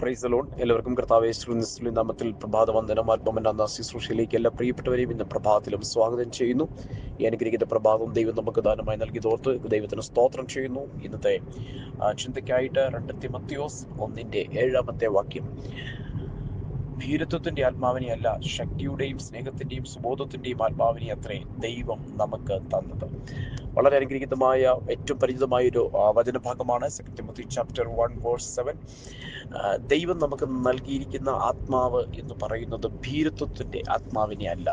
Price loan എല്ലാവർക്കും കർത്താവ് നാമത്തിൽ പ്രഭാത വന്ദനം ആത്മമന്റെ എന്ന ശുശ്രൂഷയിലേക്ക് എല്ലാ പ്രിയപ്പെട്ടവരെയും ഇന്ന് പ്രഭാതത്തിലും സ്വാഗതം ചെയ്യുന്നു. ഈ അനുഗ്രഹിക്കുന്ന പ്രഭാതം ദൈവം നമുക്ക് ദാനമായി നൽകി തോർത്ത് ദൈവത്തിന് സ്തോത്രം ചെയ്യുന്നു. ഇന്നത്തെ ചിന്തയ്ക്കായിട്ട് രണ്ടത്തി മത്തിയോസ് ഒന്നിന്റെ ഏഴാമത്തെ വാക്യം. ഭീരത്വത്തിന്റെ ആത്മാവിനെ അല്ല ശക്തിയുടെയും സ്നേഹത്തിന്റെയും സുബോധത്തിന്റെയും ആത്മാവിനെ അത്രേ ദൈവം നമുക്ക് തന്നത്. വളരെ അനുഗ്രഹീതമായ ഏറ്റവും പരിചിതമായ ഒരു വചനഭാഗമാണ്. Second chapter one verse seven ദൈവം നമുക്ക് നൽകിയിരിക്കുന്ന ആത്മാവ് എന്ന് പറയുന്നത് ഭീരത്വത്തിന്റെ ആത്മാവിനെ അല്ല.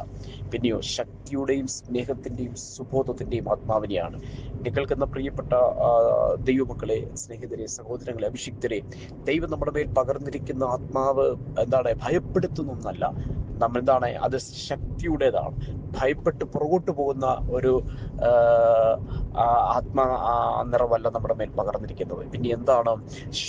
പിന്നെയോ ശക്തിയുടെയും സ്നേഹത്തിന്റെയും സുബോധത്തിന്റെയും ആത്മാവിനെയാണ്. നിങ്ങൾക്കെന്ന പ്രിയപ്പെട്ട ദൈവമക്കളെ സ്നേഹിതരെ സഹോദരങ്ങളെ അഭിഷിക്തരെ ദൈവം നമ്മുടെ മേൽ പകർന്നിരിക്കുന്ന ആത്മാവ് എന്താണ്? ഭയപ്പെടുത്തുന്നൊന്നല്ല. നമ്മൾ എന്താണ് അത് ശക്തിയുടേതാണ്. ഭയപ്പെട്ട് പുറകോട്ട് പോകുന്ന ഒരു ആത്മ നിറവല്ല നമ്മുടെ മേൽ പകർന്നിരിക്കുന്നത്. പിന്നെ എന്താണ്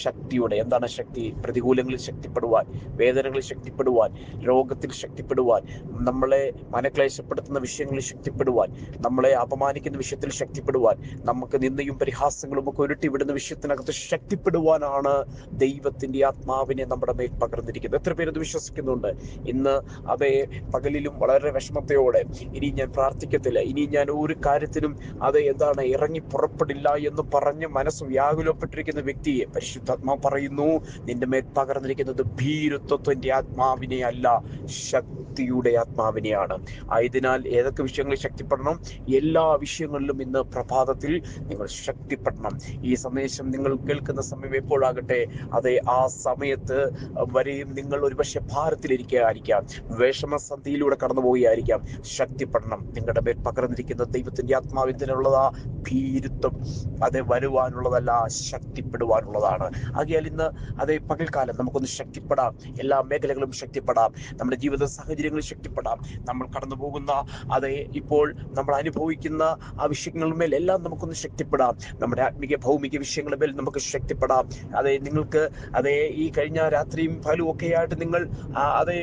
ശക്തിയുടെ എന്താണ് ശക്തി? പ്രതികൂലങ്ങളിൽ ശക്തിപ്പെടുവാൻ വേദനകളിൽ ശക്തിപ്പെടുവാൻ രോഗത്തിൽ ശക്തിപ്പെടുവാൻ നമ്മളെ മനക്ലേശപ്പെടുത്തുന്ന വിഷയങ്ങളിൽ ശക്തിപ്പെടുവാൻ നമ്മളെ അപമാനിക്കുന്ന വിഷയത്തിൽ ശക്തിപ്പെടുവാൻ നമുക്ക് നിന്ദയും പരിഹാസങ്ങളും ഒക്കെ ഉരുട്ടി വിടുന്ന വിഷയത്തിനകത്ത് ശക്തിപ്പെടുവാനാണ് ദൈവത്തിന്റെ ആത്മാവിനെ നമ്മുടെ മേൽ പകർന്നിരിക്കുന്നത്. എത്ര പേര് ഇത് വിശ്വസിക്കുന്നുണ്ട്? ഇന്ന് അവയെ പകലിലും വളരെ വിഷമത്തെയോടെ ഇനി ഞാൻ പ്രാർത്ഥിക്കത്തില്ല. ഇനി ഞാൻ ഒരു കാര്യത്തിനും അത് എന്താണ് ഇറങ്ങി പുറപ്പെടില്ല എന്ന് പറഞ്ഞ് മനസ്സ് വ്യാകുലപ്പെട്ടിരിക്കുന്ന വ്യക്തിയെ പരിശുദ്ധാത്മാ പറയുന്നു നിന്റെ മേൽ പകർന്നിരിക്കുന്നത് ഭീരുത്വത്തിന്റെ ആത്മാവിനെ അല്ല ശക്തിയുടെ ആത്മാവിനെയാണ്. ആയതിനാൽ ഏതൊക്കെ വിഷയങ്ങളിൽ ശക്തിപ്പെടണം? എല്ലാ വിഷയങ്ങളിലും ഇന്ന് പ്രഭാതത്തിൽ നിങ്ങൾ ശക്തിപ്പെടണം. ഈ സന്ദേശം നിങ്ങൾ കേൾക്കുന്ന സമയം എപ്പോഴാകട്ടെ അതെ ആ സമയത്ത് വരെയും നിങ്ങൾ ഒരുപക്ഷെ ഭാരത്തിലിരിക്കുകയായിരിക്കാം വിഷമസന്ധിയിലൂടെ കടന്നു പോവുകയായിരിക്കാം ശക്തിപ്പെടണം. നിങ്ങളുടെ മേൽ പകർന്നിരിക്കുന്ന ദൈവത്തിന്റെ ആത്മാവിന്തിനുള്ളതാ ഭീരുത്വം അത് വരുവാനുള്ളതല്ല ശക്തിപ്പെടുവാനുള്ളതാണ്. ആകിയാൽ ഇന്ന് അതേ പകൽക്കാലം നമുക്കൊന്ന് ശക്തിപ്പെടാം. എല്ലാ മേഖലകളും ശക്തിപ്പെടാം. നമ്മുടെ ജീവിത സാഹചര്യങ്ങൾ ശക്തിപ്പെടാം. നമ്മൾ കടന്നു പോകുന്ന അതെ ഇപ്പോൾ നമ്മൾ അനുഭവിക്കുന്ന ആ വിഷയങ്ങളുമേൽ എല്ലാം നമുക്കൊന്ന് ശക്തിപ്പെടാം. നമ്മുടെ ആത്മീക ഭൗമിക വിഷയങ്ങളുടെ മേൽ നമുക്ക് ശക്തിപ്പെടാം. അതെ നിങ്ങൾക്ക് അതെ ഈ കഴിഞ്ഞ രാത്രിയും പകലും ഒക്കെ ആയിട്ട് നിങ്ങൾ അതേ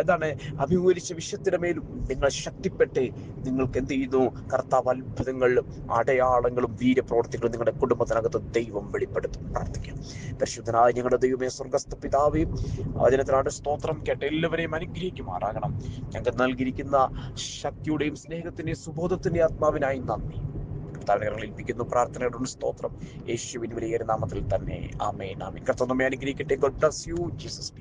എന്താണ് അഭിമുഖീകരിച്ച വിഷയത്തിന്റെ മേലും നിങ്ങൾ ശക്തിപ്പെട്ട് നിങ്ങൾക്ക് എന്ത് ചെയ്യുന്നു കർത്താവ് അത്ഭുതങ്ങളും അടയാളങ്ങളും വീര്യപ്രവർത്തികളും നിങ്ങളുടെ കുടുംബത്തിനകത്ത് ദൈവം വെളിപ്പെടുത്തും പ്രാർത്ഥിക്കാം. പരിശുദ്ധനായ ഞങ്ങളുടെ ദൈവമേ സ്വർഗസ്ഥ പിതാവേയും വചനത്തിനാണ് സ്തോത്രം കേട്ട എല്ലാവരെയും അനുഗ്രഹിക്കുമാറാകണം. ഞങ്ങൾക്ക് നൽകിയിരിക്കുന്ന ശക്തിയുടെയും സ്നേഹത്തിന്റെയും സുബോധത്തിന്റെയും ആത്മാവിനായി നന്ദി. കർത്താവിനെ ഏൽപ്പിക്കുന്നു പ്രാർത്ഥനയോടുള്ള സ്തോത്രം. യേശുവിൻ വലിയ നാമത്തിൽ തന്നെ. ആമേൻ കർത്താവ് നമ്മെ അനുഗ്രഹിക്കട്ടെ. God bless you Jesus